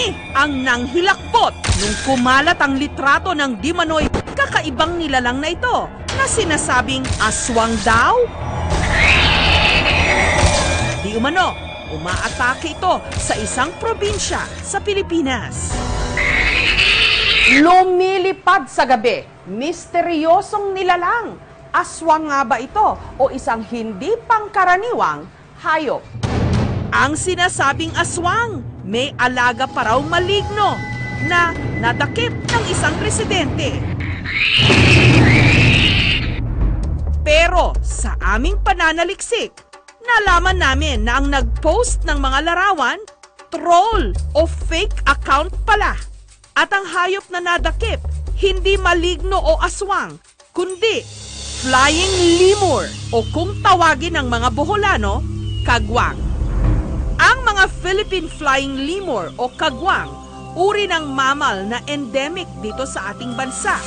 Marami ang nanghilakbot nung kumalat ang litrato ng di manoy kakaibang nilalang na ito na sinasabing aswang daw. Di umano, umaatake ito sa isang probinsya sa Pilipinas. Lumilipad sa gabi, misteryosong nilalang. Aswang nga ba ito o isang hindi pangkaraniwang hayop? Ang sinasabing aswang, may alaga pa raw maligno na nadakip ng isang residente. Pero sa aming pananaliksik, nalaman namin na ang nag-post ng mga larawan, troll o fake account pala. At ang hayop na nadakip, hindi maligno o aswang, kundi flying lemur o kung tawagin ng mga Boholano, kagwang. Ang mga Philippine flying lemur o kagwang, uri ng mammal na endemic dito sa ating bansa.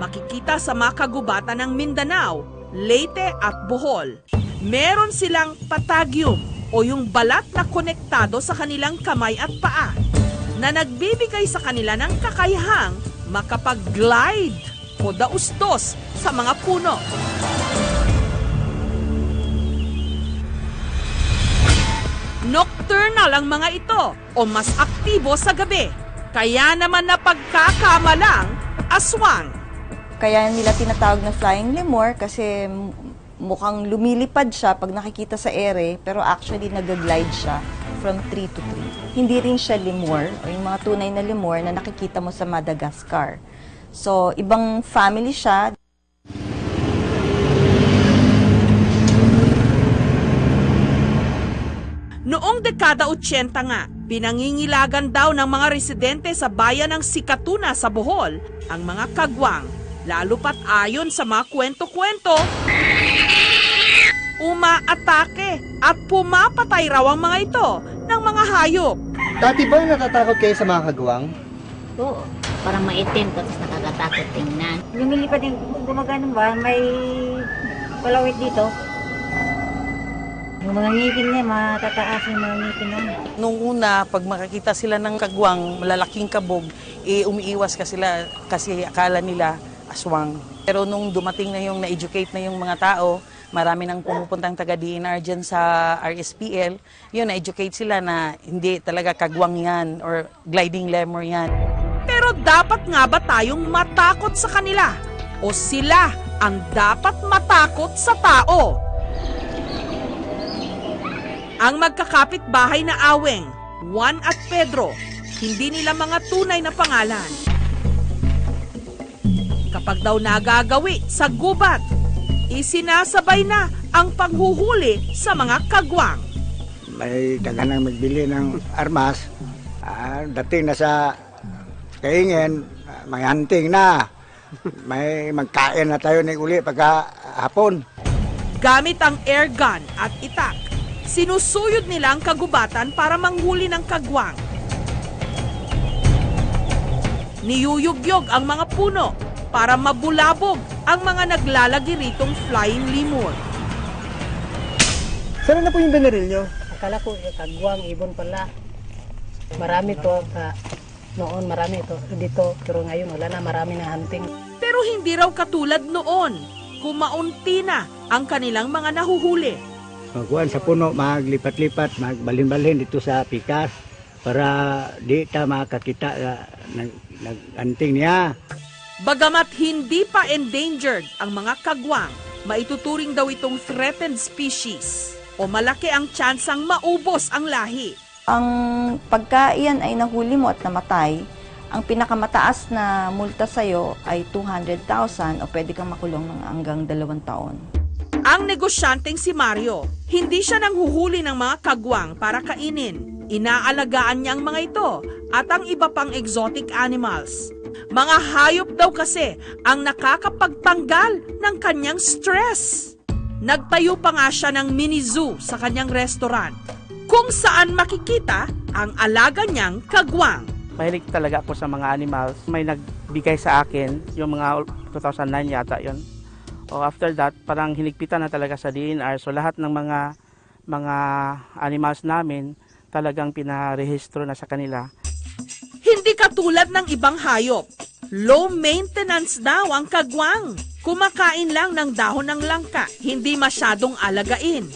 Makikita sa mga kagubatan ng Mindanao, Leyte at Bohol. Meron silang patagium o yung balat na konektado sa kanilang kamay at paa na nagbibigay sa kanila ng kakayahang makapag-glide o daustos sa mga puno. Nocturnal ang mga ito o mas aktibo sa gabi. Kaya naman napagkakamalang aswang. Kaya nila tinatawag na flying lemur kasi mukhang lumilipad siya pag nakikita sa ere, pero actually nag-glide siya from tree to tree. Hindi rin siya lemur o yung mga tunay na lemur na nakikita mo sa Madagascar. So, ibang family siya. Noong dekada 80 nga, pinangingilagan daw ng mga residente sa bayan ng Sikatuna sa Bohol ang mga kagwang. Lalo pat ayon sa mga kwento-kwento, umaatake at pumapatay raw ang mga ito ng mga hayop. Dati ba natatakot kayo sa mga kagawang? Oo. Parang maitim tapos nakakatakot tingnan. Lumilipad yung gumagano ba, may palawit dito. Yung mga ngipin niya, matataas yung mga ngipin nun. Nung una, pag makakita sila ng kagwang, malalaking kabog, eh, umiiwas ka sila kasi akala nila aswang. Pero nung dumating na yung na-educate na yung mga tao, marami nang pumupuntang taga DNR dyan sa RSPL, yun, na-educate sila na hindi talaga kagwang yan or gliding lemur yan. Pero dapat nga ba tayong matakot sa kanila? O sila ang dapat matakot sa tao? Ang magkakapit bahay na aweng, Juan at Pedro, hindi nila mga tunay na pangalan. Kapag daw nagagawi sa gubat, isinasabay na ang panghuhuli sa mga kagwang. may taganang magbili ng armas, ah, dating na sa kaingin, may hunting na. May magkain na tayo ng uli pagka hapon. Gamit ang air gun at itak, sinusuyod nila ang kagubatan para manghuli ng kagwang. Niyuyugyog ang mga puno para mabulabog ang mga naglalagi ritong flying lemur. Saan na po yung binaril nyo? Akala ko, eh, kagwang, ibon pala. Marami to, ah, noon marami to dito, pero ngayon wala na, marami na hunting. Pero hindi raw katulad noon, kumaunti na ang kanilang mga nahuhuli. Magkuhan sa puno, maglipat-lipat, magbalin-balin dito sa pikas para di ta makakita uh, nag, nag-anting niya. Bagamat hindi pa endangered ang mga kagwang, maituturing daw itong threatened species o malaki ang tsansang maubos ang lahi. Ang pagka iyan ay nahuli mo at namatay, ang pinakamataas na multa sa'yo ay 200,000 o pwede kang makulong ng hanggang dalawang taon. Ang negosyanteng si Mario, hindi siya nanghuhuli ng mga kagwang para kainin. Inaalagaan niya ang mga ito at ang iba pang exotic animals. Mga hayop daw kasi ang nakakapagtanggal ng kanyang stress. Nagtayo pa nga siya ng mini zoo sa kanyang restaurant kung saan makikita ang alaga niyang kagwang. Mahilig talaga ako sa mga animals. May nagbigay sa akin, yung mga 2009 yata yon. O after that, parang hinigpitan na talaga sa DNR. So lahat ng mga mga animals namin talagang pinarehistro na sa kanila. tulad ng ibang hayop, low maintenance daw ang kagwang. Kumakain lang ng dahon ng langka, hindi masyadong alagain.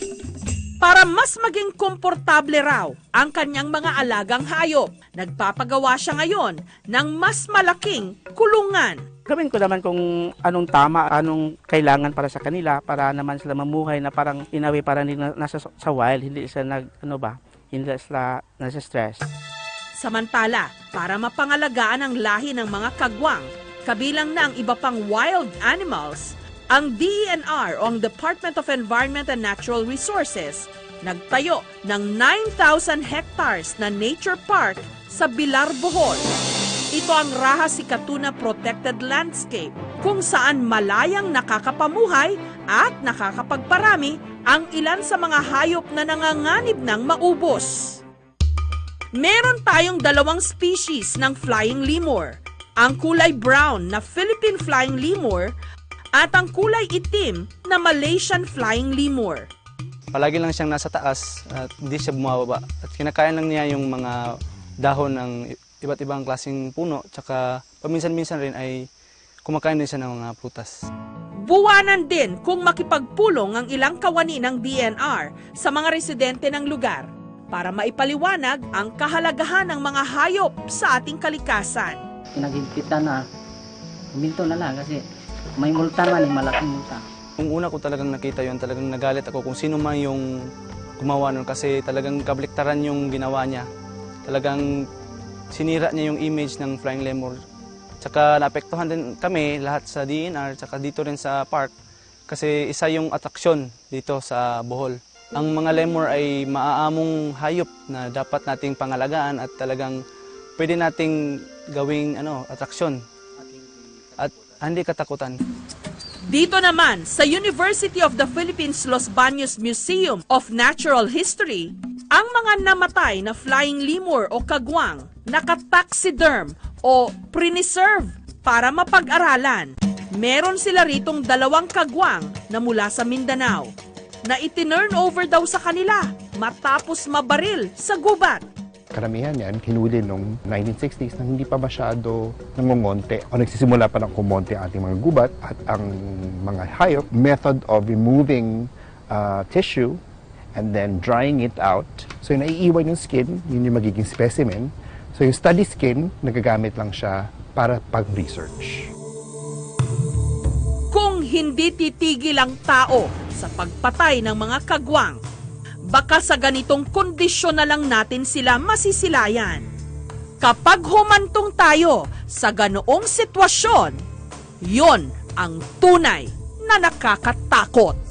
Para mas maging komportable raw ang kanyang mga alagang hayop, nagpapagawa siya ngayon ng mas malaking kulungan. Gawin ko naman kung anong tama, anong kailangan para sa kanila para naman sila mamuhay na parang inawi para hindi na, nasa sa wild, hindi sila nag ano ba, hindi sila nasa stress. Samantala, para mapangalagaan ang lahi ng mga kagwang, kabilang na ang iba pang wild animals, ang DENR o ang Department of Environment and Natural Resources nagtayo ng 9,000 hectares na nature park sa Bilar, Bohol. Ito ang Raha Sikatuna Protected Landscape kung saan malayang nakakapamuhay at nakakapagparami ang ilan sa mga hayop na nanganganib ng maubos. Meron tayong dalawang species ng flying lemur. Ang kulay brown na Philippine flying lemur at ang kulay itim na Malaysian flying lemur. Palagi lang siyang nasa taas at hindi siya bumababa. At kinakain lang niya yung mga dahon ng iba't ibang klaseng puno. Tsaka paminsan-minsan rin ay kumakain din siya ng mga prutas. Buwanan din kung makipagpulong ang ilang kawani ng DNR sa mga residente ng lugar para maipaliwanag ang kahalagahan ng mga hayop sa ating kalikasan. pinagigpitan na, huminto na lang kasi may multa man, eh, malaking multa. Nung una ko talagang nakita yon talagang nagalit ako kung sino man yung gumawa nun kasi talagang kabliktaran yung ginawa niya. Talagang sinira niya yung image ng Flying Lemur. Tsaka naapektuhan din kami lahat sa DNR tsaka dito rin sa park kasi isa yung atraksyon dito sa Bohol. Ang mga lemur ay maaamong hayop na dapat nating pangalagaan at talagang pwede nating gawing ano, atraksyon at hindi katakutan. Dito naman sa University of the Philippines Los Baños Museum of Natural History, ang mga namatay na flying lemur o kagwang nakataxiderm o preserve para mapag-aralan. Meron sila ritong dalawang kagwang na mula sa Mindanao na itinurn over daw sa kanila matapos mabaril sa gubat. Karamihan yan, hinuli nung 1960s na hindi pa masyado nangungonte o nagsisimula pa ng kumonte ang ating mga gubat at ang mga hayop. Method of removing uh, tissue and then drying it out. So yung naiiwan yung skin, yun yung magiging specimen. So yung study skin, nagagamit lang siya para pag-research. Kung hindi titigil ang tao sa pagpatay ng mga kagwang, baka sa ganitong kondisyon na lang natin sila masisilayan. Kapag humantong tayo sa ganoong sitwasyon, yon ang tunay na nakakatakot.